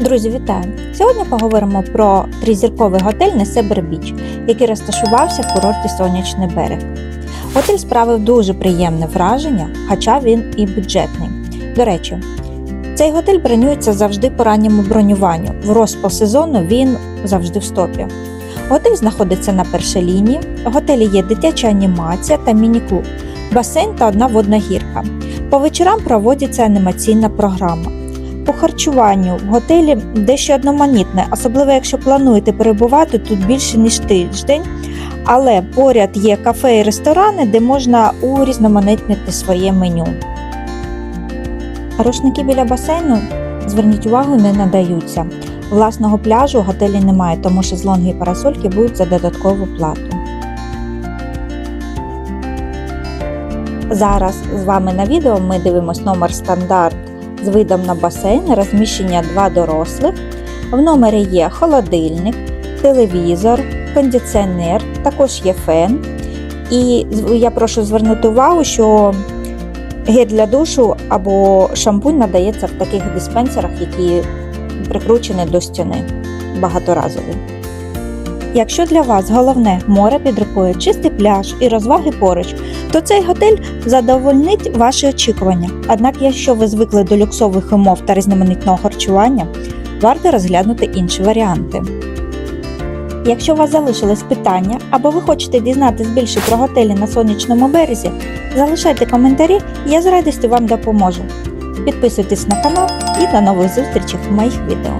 Друзі, вітаю! Сьогодні поговоримо про тризірковий готель Несебер Біч, який розташувався в курорті Сонячний берег. Готель справив дуже приємне враження, хоча він і бюджетний. До речі, цей готель бронюється завжди по ранньому бронюванню. В розпал сезону він завжди в стопі. Готель знаходиться на першій лінії. В готелі є дитяча анімація та міні-клуб, басейн та одна водна гірка. По вечорам проводиться анімаційна програма. По харчуванню в готелі дещо одноманітне, особливо якщо плануєте перебувати тут більше ніж тиждень. Але поряд є кафе і ресторани, де можна урізноманітнити своє меню. Рушники біля басейну, зверніть увагу, не надаються. Власного пляжу в готелі немає, тому шезлонги і парасольки будуть за додаткову плату. Зараз з вами на відео ми дивимося номер стандарт з видом на басейн, розміщення два дорослих. В номері є холодильник, телевізор, кондиціонер, також є фен. І я прошу звернути увагу, що гель для душу або шампунь надається в таких диспенсерах, які прикручені до стіни багаторазові. Якщо для вас головне море під рукою, чистий пляж і розваги поруч, то цей готель задовольнить ваші очікування. Однак, якщо ви звикли до люксових умов та різноманітного харчування, варто розглянути інші варіанти. Якщо у вас залишились питання або ви хочете дізнатись більше про готелі на сонячному березі, залишайте коментарі, я з радістю вам допоможу. Підписуйтесь на канал і до нових зустрічей в моїх відео.